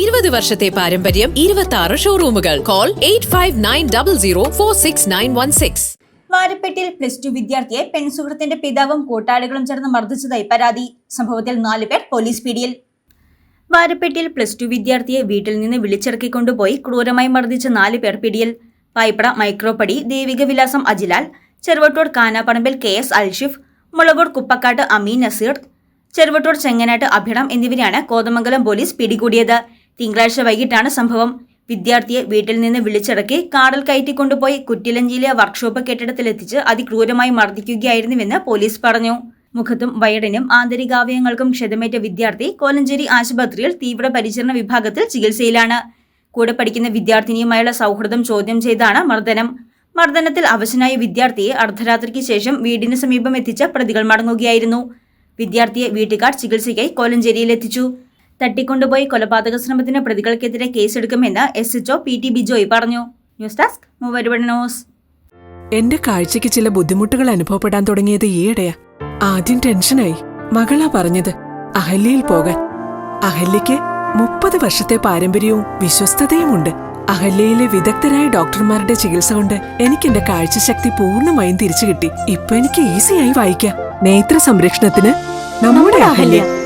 ഇരുപത് വർഷത്തെ പാരമ്പര്യം ഇരുപത്തി ആറ് ഷോറൂമുകൾ call eight five nine double zero four six nine one six വാരപ്പെട്ടിയിൽ plus two വിദ്യാർത്ഥിയെ പെൺസുഹൃത്തിന്റെ പിതാവും കൂട്ടാളികളും ചേർന്ന് മർദ്ദിച്ചതായി പരാതി. സംഭവത്തിൽ നാലുപേർ പോലീസ് പിടിയിൽ. വാരപ്പെട്ടിയിൽ പ്ലസ് ടു വിദ്യാർത്ഥിയെ വീട്ടിൽ നിന്ന് വിളിച്ചിറക്കിക്കൊണ്ടുപോയി ക്രൂരമായി മർദ്ദിച്ച നാല് പേർ പിടിയിൽ. പായ്പട മൈക്രോപ്പടി ദേവിക വിലാസം അജിലാൽ ചെറുവട്ടൂർ കാനാപ്പറമ്പിൽ കെ എസ് അൽഷിഫ് മുളകൂർ കുപ്പക്കാട്ട് അമീൻ നസീർ ചെറുവട്ടൂർ ചെങ്ങനാട്ട് അഭിടം എന്നിവരെയാണ് കോതമംഗലം പോലീസ് പിടികൂടിയത്. തിങ്കളാഴ്ച വൈകിട്ടാണ് സംഭവം. വിദ്യാർത്ഥിയെ വീട്ടിൽ നിന്ന് വിളിച്ചിറക്കി കാറിൽ കയറ്റിക്കൊണ്ടുപോയി കുറ്റിലഞ്ചിയിലെ വർക്ക്ഷോപ്പ് കെട്ടിടത്തിലെത്തിച്ച് അതിക്രൂരമായി മർദ്ദിക്കുകയായിരുന്നുവെന്ന് പോലീസ് പറഞ്ഞു. മുഖത്തും വയറിനും ആന്തരികാവയങ്ങൾക്കും ക്ഷതമേറ്റ വിദ്യാർത്ഥി കോലഞ്ചേരി ആശുപത്രിയിൽ തീവ്ര പരിചരണ വിഭാഗത്തിൽ ചികിത്സയിലാണ്. കൂടെ പഠിക്കുന്ന വിദ്യാർത്ഥിനിയുമായുള്ള സൗഹൃദം ചോദ്യം ചെയ്താണ് മർദ്ദനം. മർദ്ദനത്തിൽ അവശനായ വിദ്യാർത്ഥിയെ അർദ്ധരാത്രിക്ക് ശേഷം വീടിന് സമീപം എത്തിച്ച പ്രതികൾ മടങ്ങുകയായിരുന്നു. വിദ്യാർത്ഥിയെ വീട്ടുകാർ ചികിത്സയ്ക്കായി കോലഞ്ചേരിയിൽ എത്തിച്ചു തട്ടിക്കൊണ്ടുപോയി കൊലപാതക ശ്രമത്തിന് പ്രതികൾക്കെതിരെ കേസെടുക്കുമെന്ന് S H O P T Bijoy പറഞ്ഞു. ന്യൂസ് ഡെസ്ക് മൂവരുവൺ ന്യൂസ്. എന്റെ കാഴ്ചയ്ക്ക് ചില ബുദ്ധിമുട്ടുകൾ അനുഭവപ്പെടാൻ തുടങ്ങിയത് ഈയിടെയാ. ആദ്യം ടെൻഷനായി. മകളാ പറഞ്ഞത് അഹല്യയിൽ പോകാൻ. അഹല്യയ്ക്ക് മുപ്പത് വർഷത്തെ പാരമ്പര്യവും വിശ്വസ്തതയുമുണ്ട്. അഹല്യയിലെ വിദഗ്ധരായ ഡോക്ടർമാരുടെ ചികിത്സ കൊണ്ട് എനിക്ക് എന്റെ കാഴ്ചശക്തി പൂർണമായും തിരിച്ചു കിട്ടി ഇപ്പൊ എനിക്ക് ഈസിയായി വായിക്കാം. നേത്ര സംരക്ഷണത്തിന് നമ്മുടെ Ahalya.